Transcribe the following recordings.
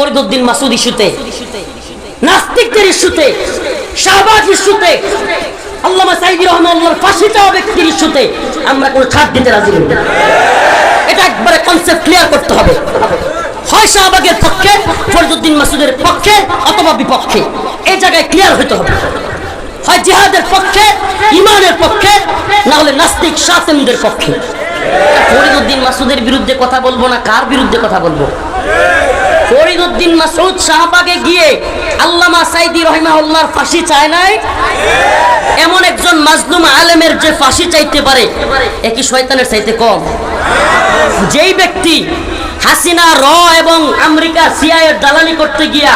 ফরিদুদ্দিন মাসুদ ইস্যুতে, নাস্তিকদের ইস্যুতে, শাহবাজ ইস্যুতে, আল্লামা সাইদি রহমানুল্লাহর ফাঁসি চাওয়া ব্যক্তির ইস্যুতে আমরা কোনো ছাড় দিতে রাজি নই এটা একবারে কনসেপ্ট ক্লিয়ার করতে হবে। হয় শাহবাগের পক্ষে ফরিদুদ্দিন মাসুদের পক্ষে অথবা বিপক্ষে। এই জায়গায় ক্লিয়ার হতে হবে। হয় জিহাদের পক্ষে, ইমানের পক্ষে, না হলে নাস্তিক শাসনদের পক্ষে। ফরিদুদ্দিন মাসুদের বিরুদ্ধে কথা বলব না? কার বিরুদ্ধে কথা বলব? ফরিদুদ্দিন মাসুদ শাহবাগে গিয়ে আল্লামা সাইদি রহিমাহুল্লাহর ফাঁসি চায় নাই? এমন একজন মাজলুম আলেমের যে ফাঁসি চাইতে পারে একই শয়তানের চাইতে কম? যেই ব্যক্তি হাসিনা, র এবং আমেরিকা সিআইয়ের দালালি করতে গিয়া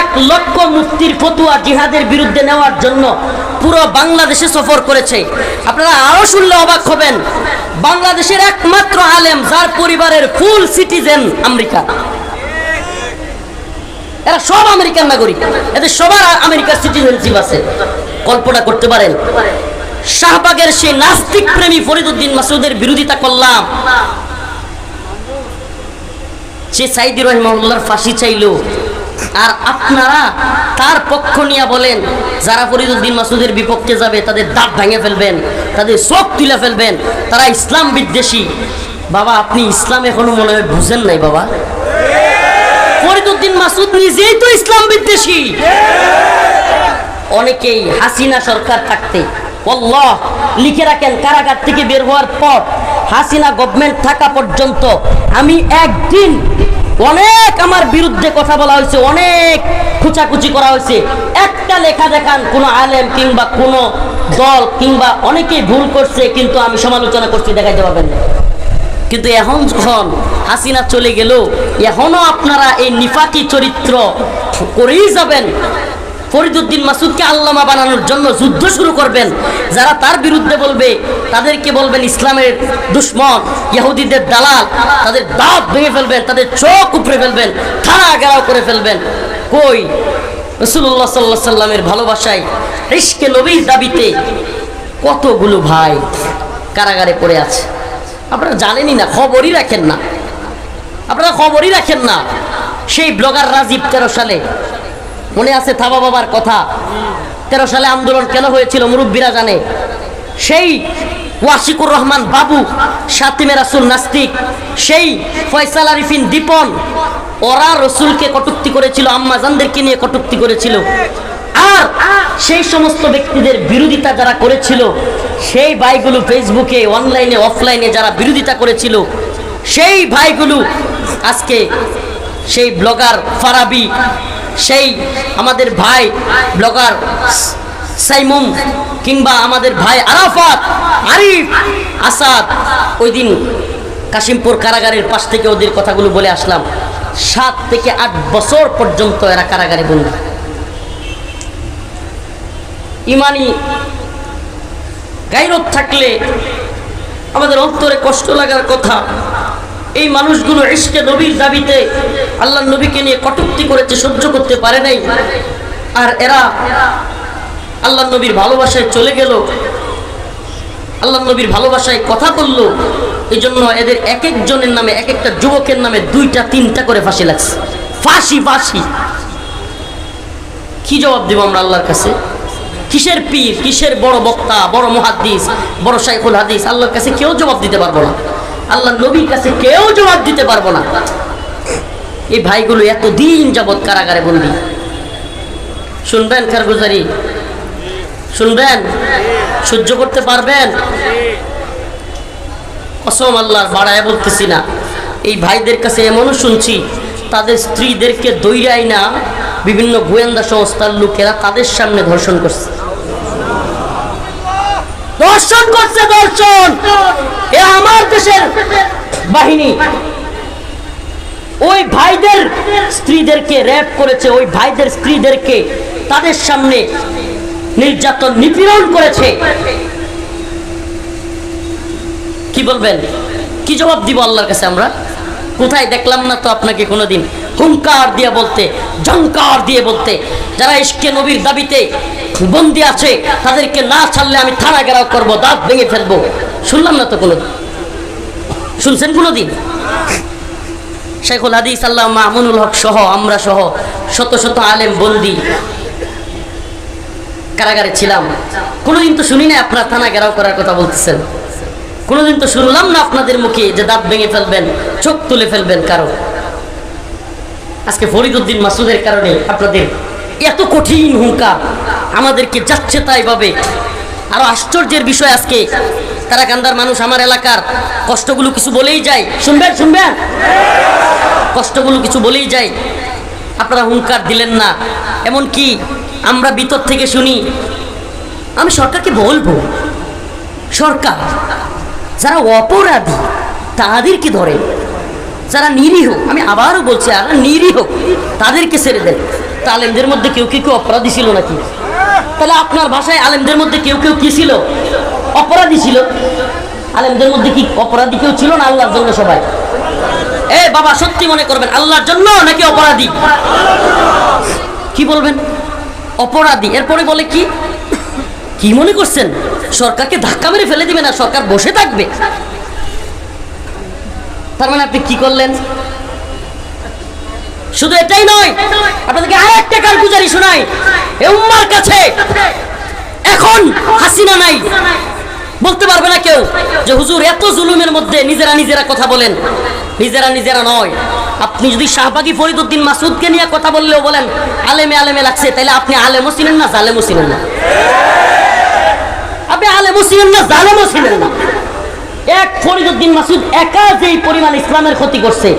এক লক্ষ মুফতির ফতুয়া জিহাদের বিরুদ্ধে নেওয়ার জন্য পুরো বাংলাদেশে সফর করেছে। আপনারা আরও শুনলে অবাক হবেন, বাংলাদেশের একমাত্র আলেম, যার পরিবারের ফুল সিটিজেন আমেরিকা। এরা সব আমেরিকান নাগরিক। এদের সবার আমেরিকার সিটিজেনশিপ আছে। কল্পনা করতে পারেন, শাহবাগের সেই নাস্তিক প্রেমী ফরিদুদ্দিন মাসুদের বিরোধিতা করলাম। সে সাইদি রহমাউল্লাহর ফাঁসি চাইলো। আর আপনারা তার পক্ষ নিয়ে বলেন, যারা ফরিদুদ্দিন মাসুদের বিপক্ষে যাবে, তাদের দাঁত ভেঙে ফেলবেন, তাদের চোখ তুলে ফেলবেন। তারা ইসলাম বিদ্বেষী। বাবা, আপনি ইসলাম এখনও মনে হয় বুঝেন নাই বাবা। ফরিদুদ্দিন মাসুদ নিজেই তো ইসলাম বিদ্বেষী। অনেকেই হাসিনা সরকার থাকতে আল্লাহ লিখে রাখেন কারাগার থেকে বের হওয়ার পর হাসিনা গভর্নমেন্ট থাকা পর্যন্ত আমি একদিন অনেক আমার বিরুদ্ধে কথা বলা হয়েছে, অনেক খুচাকুচি করা হয়েছে। একটা লেখা দেখান, কোনো আলেম কিংবা কোনো দল কিংবা অনেকেই ভুল করছে, কিন্তু আমি সমালোচনা করছি, দেখাইতে পারবেন না। কিন্তু এখন যখন হাসিনা চলে গেল, এখনও আপনারা এই নিফাকি চরিত্র করেই যাবেন। ফরিদুদ্দিন মাসুদকে আল্লামা বানানোর জন্য যুদ্ধ শুরু করবেন। যারা তার বিরুদ্ধে বলবে, তাদেরকে বলবেন ইসলামের দুশ্মন, ইহুদিদের দালাল, তাদের দাঁত ভেঙে ফেলবেন, তাদের চোখ উপড়ে ফেলবেন থানা গেরাও করে ফেলবেন। কই? রসুল্লাহ সাল্লাহ সাল্লামের ভালোবাসায় রিস্কে নবীর দাবিতে কতগুলো ভাই কারাগারে পড়ে আছে। আপনারা জানেনই না, খবরই রাখেন না। আপনারা খবরই রাখেন না। সেই ব্লগার রাজীব তেরো সালে, মনে আছে থাবা বাবার কথা? তেরো সালে আন্দোলন কেন হয়েছিল মুরব্বীরা জানে? সেই ওয়াসিকুর রহমান বাবু, সাতিমে রাসুল নাস্তিক, সেই ফয়সাল আরিফিন দীপন, ওরা রসুলকে কটুক্তি করেছিল আম্মাজানদেরকে নিয়ে কটুক্তি করেছিল। আর সেই সমস্ত ব্যক্তিদের বিরোধিতা যারা করেছিল সেই ভাইগুলো ফেসবুকে অনলাইনে অফলাইনে যারা বিরোধিতা করেছিল, সেই ভাইগুলো আজকে সেই ব্লগার ফারাবি, সেই আমাদের ভাই ব্লগার সাইমুম কিংবা আমাদের ভাই আরাফাত, আরিফ আসাদ ওই দিন কাশিমপুর কারাগারের পাশ থেকে ওদের কথাগুলো বলে আসলাম। সাত থেকে আট বছর পর্যন্ত এরা কারাগারে বন্দী। ইমানি গাইরত থাকলে আমাদের অন্তরে কষ্ট লাগার কথা। এই মানুষগুলো ইশকে নবীর দাবিতে আল্লাহ নবীকে নিয়ে কটুক্তি করেছে, সহ্য করতে পারে নাই। আর এরা আল্লাহ নবীর ভালোবাসায় চলে গেল। আল্লাহ নবীর ভালোবাসায় কথা বলল। এই জন্য এদের এক একজনের নামে, এক একটা যুবকের নামে দুইটা, তিনটা করে ফাঁসি লাগছে। ফাঁসি ফাঁসি। কি জবাব দেব আমরা আল্লাহর কাছে? কিসের পীর, কিসের বড় বক্তা, বড় মহাদ্দিস, বড় শাইখুল হাদিস? আল্লাহর কাছে কেউ জবাব দিতে পারব না। আল্লাহ নবীর কাছে কেউ জবাব দিতে পারব না। এই ভাইগুলো এত দিন যাবৎ কারাগারে বন্দি। শুনবেন কারগুজারি শুনবেন? সহ্য করতে পারবেন? অসম আল্লাহর বাড়ায় বলতেছি না। এই ভাইদের কাছে এমনও শুনছি, তাদের স্ত্রীদেরকে দৈরাই না, বিভিন্ন গোয়েন্দা সংস্থার লোকেরা তাদের সামনে ধর্ষণ করছে। দর্শন করছে দর্শন এ আমার দেশের বাহিনী। ওই ভাইদের স্ত্রীদেরকে র্যাপ করেছে, ওই ভাইদের স্ত্রীদেরকে তাদের সামনে নির্যাতন, নিপীড়ন করেছে। কি বলবেন? কি জবাব দিব আল্লাহর কাছে আমরা? কোথায় দেখলাম না তো আপনাকে কোনোদিন? হুঙ্কার দিয়ে বলতে জঙ্কার দিয়ে বলতে, যারা ইশকে নবীর দাবিতে বন্দি আছে, তাদেরকে না ছাড়লে আমি থানা গেরাও করব, দাঁত ভেঙে ফেলব। শুনলাম না তো কোনোদিন? শুনছেন কোনোদিন? শেখুল হাদিস, আল্লাহ মামুনুল হক সহ, আমরা সহ শত শত আলেম বন্দি কারাগারে ছিলাম। কোনোদিন তো শুনি না আপনার থানা গেরাও করার কথা বলতেছেন। কোনোদিন তো শুনলাম না আপনাদের মুখে যে দাঁত ভেঙে ফেলবেন, চোখ তুলে ফেলবেন কারও। আজকে ফরিদুদ্দিন মাসুদের কারণে আপনাদের এত কঠিন হুঙ্কার আমাদেরকে যাচ্ছে তাই ভাবে। আরও আশ্চর্যের বিষয় আজকে, তারা কান্দার মানুষ আমার এলাকার, কষ্টগুলো কিছু বলেই যায়। শুনবেন শুনবেন? কষ্টগুলো কিছু বলেই যায়। আপনারা হুঙ্কার দিলেন না। এমন কি আমরা ভিতর থেকে শুনি, আমি সরকারকে বলব, সরকার, যারা অপরাধী, তাদেরকে ধরে। যারা নিরীহ, আমি আবারও বলছি আর নিরীহ, তাদেরকে ছেড়ে দেন। তা আলেমদের মধ্যে কেউ কেউ কেউ অপরাধী ছিল নাকি? তাহলে আপনার ভাষায় আলেমদের মধ্যে কেউ কেউ কী ছিল? অপরাধী ছিল। আলেমদের মধ্যে কি অপরাধী কেউ ছিল না আল্লাহর জন্য সবাই? এ বাবা, সত্যি মনে করবেন, আল্লাহর জন্য নাকি অপরাধী? কি বলবেন? অপরাধী। এরপরে বলে কি? কি মনে করছেন? সরকারকে ধাক্কা মেরে ফেলে দিবে না? সরকার বসে থাকবে? তার মানে আপনি কি করলেন? শুধু এটাই নয়, আপনাদেরকে আর একটা কারগুজারি শোনাই। এ উম্মার কাছে এখন হাসিনা নাই। বলতে পারবে না কেউ যে হুজুর এত জুলুমের মধ্যে নিজেরা নিজেরা কথা বলেন। নিজেরা নিজেরা নয়। আপনি যদি শাহবাগী ফরিদুদ্দিন মাসুদকে নিয়ে কথা বললেও বলেন, আলেমে আলেমে লাগছে তাহলে আপনি আলেমও ছিলেন না, জালেমও ছিলেন না। আপনি আলেমও ছিলেন না, জালেমও ছিলেন না। এক ফরিদুদ্দিন মাসুদ একা যেই পরিমাণ ইসলামের ক্ষতি করছে,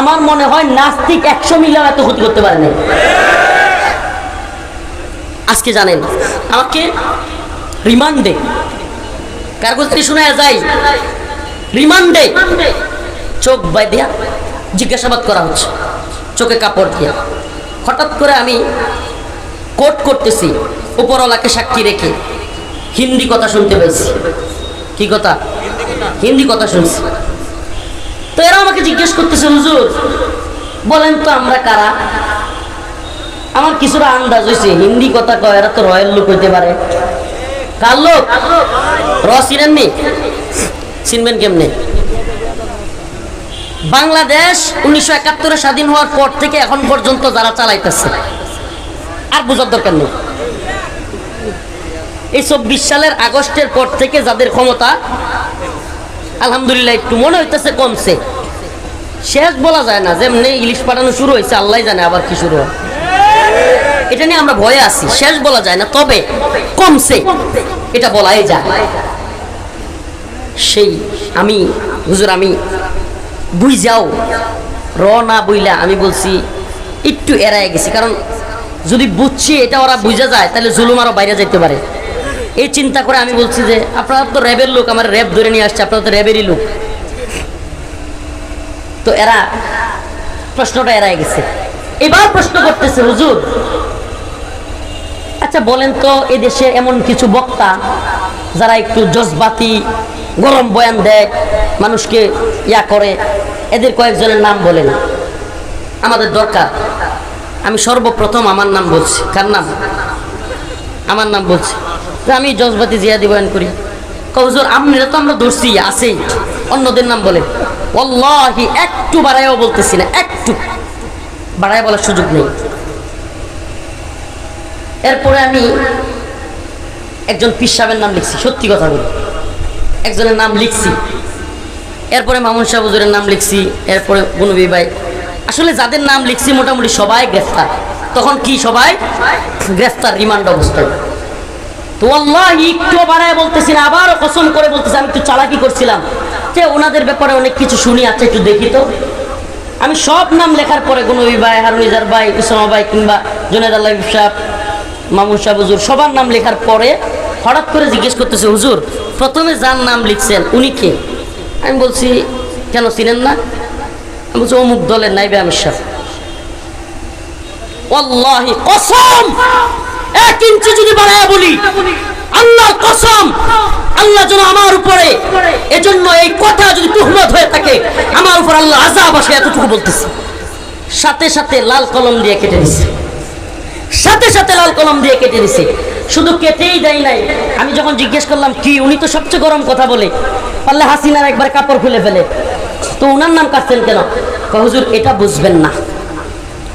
আমার মনে হয় নাস্তিক একশো মিলিয়ন এত ক্ষতি করতে পারে নাই। আজকে জানেন, আমাকে রিমান্ডে কারগোজারি শোনা যায়, রিমান্ডে চোখ বাই দিয়া জিজ্ঞাসাবাদ করা হচ্ছে, চোখে কাপড় দিয়া। হঠাৎ করে আমি কোট করতেছি, উপরওয়ালাকে সাক্ষী রেখে হিন্দি কথা শুনতে পেয়েছি। কি কথা? হিন্দি কথা শুনছি। তো এরা আমাকে জিজ্ঞেস করতেছে, হুজুর, বলেন তো আমরা কারা? আমার কিছুটা আন্দাজ হয়েছে হিন্দি কথা কয়, এরা তো রয়্যাল লোক হইতে পারে। কার লোক? র চিনেননি চিনবেন কেমনে? বাংলাদেশ উনিশশো একাত্তরে স্বাধীন হওয়ার পর থেকে এখন পর্যন্ত যারা চালাইতেছে, আর বোঝার দরকার নেই। এই চব্বিশ সালের আগস্টের পর থেকে যাদের ক্ষমতা আলহামদুলিল্লাহ, একটু মনে হইতেছে কমছে। শেষ বলা যায় না, যেমনি ইলিশ পাঠানো শুরু হয়েছে, আল্লাহ জানে আবার কি শুরু হয়। এটা নিয়ে আমরা ভয়ে আছি, শেষ বলা যায় না, তবে কমছে, এটা বলাই যায়। সেই আমি, হুজুর আমি বুঝ যাও র না বইলা আমি বলছি, একটু এড়ায় গেছি, কারণ যদি বুঝছি এটা ওরা বুঝা যায়, তাহলে জুলুম আরও বাইরে যেতে পারে। এই চিন্তা করে আমি বলছি যে, আপনারা তো র্যাবের লোক, আমার র্যাব ধরে নিয়ে আসছে, আপনারা তো র্যাবেরই লোক। তো এরা, প্রশ্নটা এড়ায় গেছে। এবার প্রশ্ন করতেছে, হুজুর আচ্ছা বলেন তো, এ দেশে এমন কিছু বক্তা যারা একটু জজবাতি, গরম বয়ান দেয়, মানুষকে ইয়া করে, এদের কয়েকজনের নাম বলেন। আমাদের দরকার। আমি সর্বপ্রথম আমার নাম বলছি। কার নাম? আমার নাম বলছি। আমি জজবাতি জিয়াদি বয়ান করি। কয়, হুজুর আপনারা তো আমরা ধরছি আছেই। অন্যদের নাম বলে। অল্লাহি একটু বাড়াইও বলতেছি না একটু। বাড়ায় বলার সুযোগ নেই। এরপরে আমি একজন পীর সাহেবের নাম লিখছি সত্যি কথা বলি। একজনের নাম লিখছি। এরপরে মামুন শাহ হুজুরের নাম লিখছি এরপরে গুনবী ভাই। আসলে যাদের নাম লিখছি মোটামুটি সবাই গ্রেফতার। তখন কি সবাই? গ্রেফতার রিমান্ড অবস্থায়। তো আল্লাহ একটু বাড়ায় বলতেছি না আবারও কসম করে বলতেছি আমি একটু চালাকি করছিলাম। যে ওনাদের ব্যাপারে অনেক কিছু শুনি আচ্ছা একটু দেখি তো। আমি সব নাম লেখার পরে গুনবী ভাই, হারুনিজার ভাই ইসলামা ভাই কিংবা জুনেদ আল্লাহ সাহ মামুন শাহ হুজুর, সবার নাম লেখার পরে হঠাৎ করে জিজ্ঞেস করতেছে, হুজুর, প্রথমে যার নাম লিখছেন, উনি কে? আমি বলছি, কেন চিনেন না? আমি বলছি, অমুক দলের নাইবে আমির ওয়াল্লাহি কসম! এক ইঞ্চি যদি বাড়ায় বলি আল্লাহর কসম আল্লাহ যেন আমার উপরে এজন্য এই কথা যদি তুহমত হয়ে থাকে আমার উপর আল্লাহ আজাব আসে এতটুকু বলতেছে। সাথে সাথে লাল কলম দিয়ে কেটে দিছে সাথে সাথে লাল কলম দিয়ে কেটে দিছে শুধু কেটেই দেয় নাই। আমি যখন জিজ্ঞেস করলাম কি উনি তো সবচেয়ে গরম কথা বলে? পারলে হাসিনার একবার কাপড় খুলে ফেলে। তো উনার নাম কাটছেন কেন? হুজুর এটা বুঝবেন না।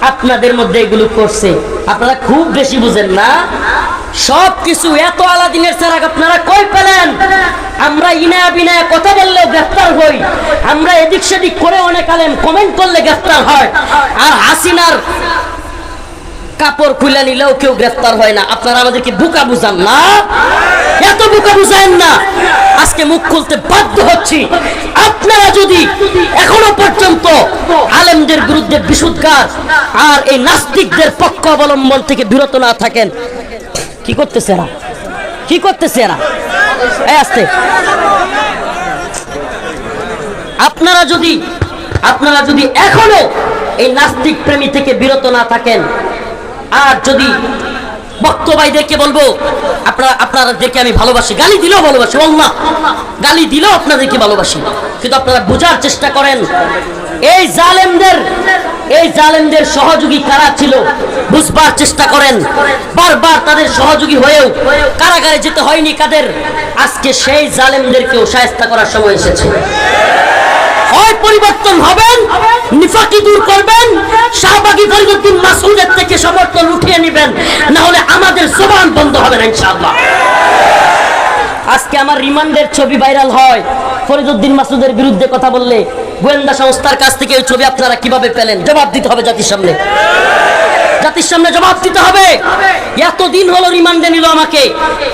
আপনাদের মধ্যে এগুলো করছে। আপনারা খুব বেশি বুঝেন না। সব কিছু এত আলাদিনের চেরাগ আপনারা কই পেলেন? আমরা ইনায়া বিনায়া কথা বললেও গ্রেফতার হই। আমরা এদিক সেদিক করে অনেক আলেন কমেন্ট করলে গ্রেফতার হয়। আর হাসিনার কাপড় খুলে নিলেও কেউ গ্রেফতার হয় না। আপনারা আমাদেরকে বুকা বুঝান না? এত বুকা বুঝায়েন না। আজকে মুখ খুলতে বাধ্য হচ্ছি। আপনারা যদি এখনও পর্যন্ত আলেমদের বিরুদ্ধে বিশুদ্ধার আর এই নাস্তিকদের পক্ষ অবলম্বন থেকে বিরত না থাকেন। কি করতেছে এরা? কি করতেছে এরা? আসতে। আপনারা যদি আপনারা যদি এখনও এই নাস্তিক প্রেমী থেকে বিরত না থাকেন, আর যদি বক্তবাইদেরকে বলব, আপনারা আপনাদেরকে আমি ভালোবাসি, গালি দিলেও ভালোবাসি না গালি দিলেও আপনাদেরকে ভালোবাসি, কিন্তু আপনারা বোঝার চেষ্টা করেন এই জালেমদের এই জালেমদের সহযোগী কারা ছিল? বুঝবার চেষ্টা করেন। বারবার তাদের সহযোগী হয়েও কারাগারে যেতে হয়নি কাদের? আজকে সেই জালেমদেরকেও সায়স্তা করার সময় এসেছে। হয় পরিবর্তন হবেন, নিফাকি দূর করবেন, শাহবাগী ফরিদুদ্দিন মাসুদের থেকে সমর্থন উঠিয়ে নেবেন না হলে আমাদের জবান বন্ধ হবে না ইনশাআল্লাহ। আজকে আমার রিমান্ডের ছবি ভাইরাল হয়। ফরিদুদ্দিন মাসুদের বিরুদ্ধে কথা বললে গোয়েন্দা সংস্থার কাছ থেকে ওই ছবি আপনারা কীভাবে পেলেন? জবাব দিতে হবে জাতির সামনে। জাতির সামনে জবাব দিতে হবে। এতদিন হলো রিমান্ডে নিল আমাকে।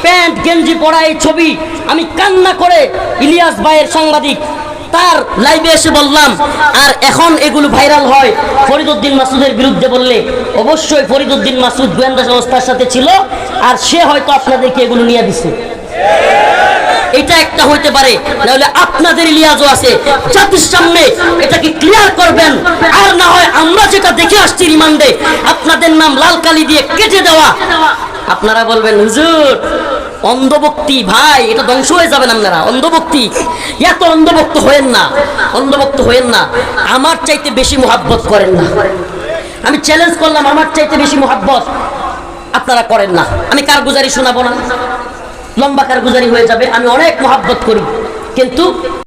প্যান্ট, গেঞ্জি পরা এই ছবি আমি কান্না করে ইলিয়াস ভাইয়ের সাংবাদিক তার লাইভে এসে বললাম, আর এখন এগুলো ভাইরাল হয়। ফরিদুদ্দিন মাসুদের বিরুদ্ধে বললে, অবশ্যই ফরিদুদ্দিন মাসুদ গোয়েন্দা সংস্থার সাথে ছিল, আর সে হয়তো আপনাদেরকে এগুলো নিয়ে দিছে। এটা একটা হইতে পারে। নাহলে আপনাদের লিয়াজও আছে। জাতির সামনে এটাকে ক্লিয়ার করবেন। আর না হয় আমরা যেটা দেখে আসছি রিমান্ডে, আপনাদের নাম লাল কালি দিয়ে কেটে দেওয়া। আপনারা বলবেন, হুজুর, অন্ধভক্তি, ভাই, এটা ধ্বংস হয়ে যাবেন আপনারা। অন্ধভক্তি, এত অন্ধভক্ত হয়েন না। অন্ধভক্ত হয়েন না। আমার চাইতে বেশি মোহাব্বত করেন না। আমি চ্যালেঞ্জ করলাম, আমার চাইতে বেশি মোহাব্বত আপনারা করেন না। আমি কার গুজারি শোনাবো না? লম্বা কারগুজারি হয়ে যাবে আমি অনেক মহাব্বত করি কিন্তু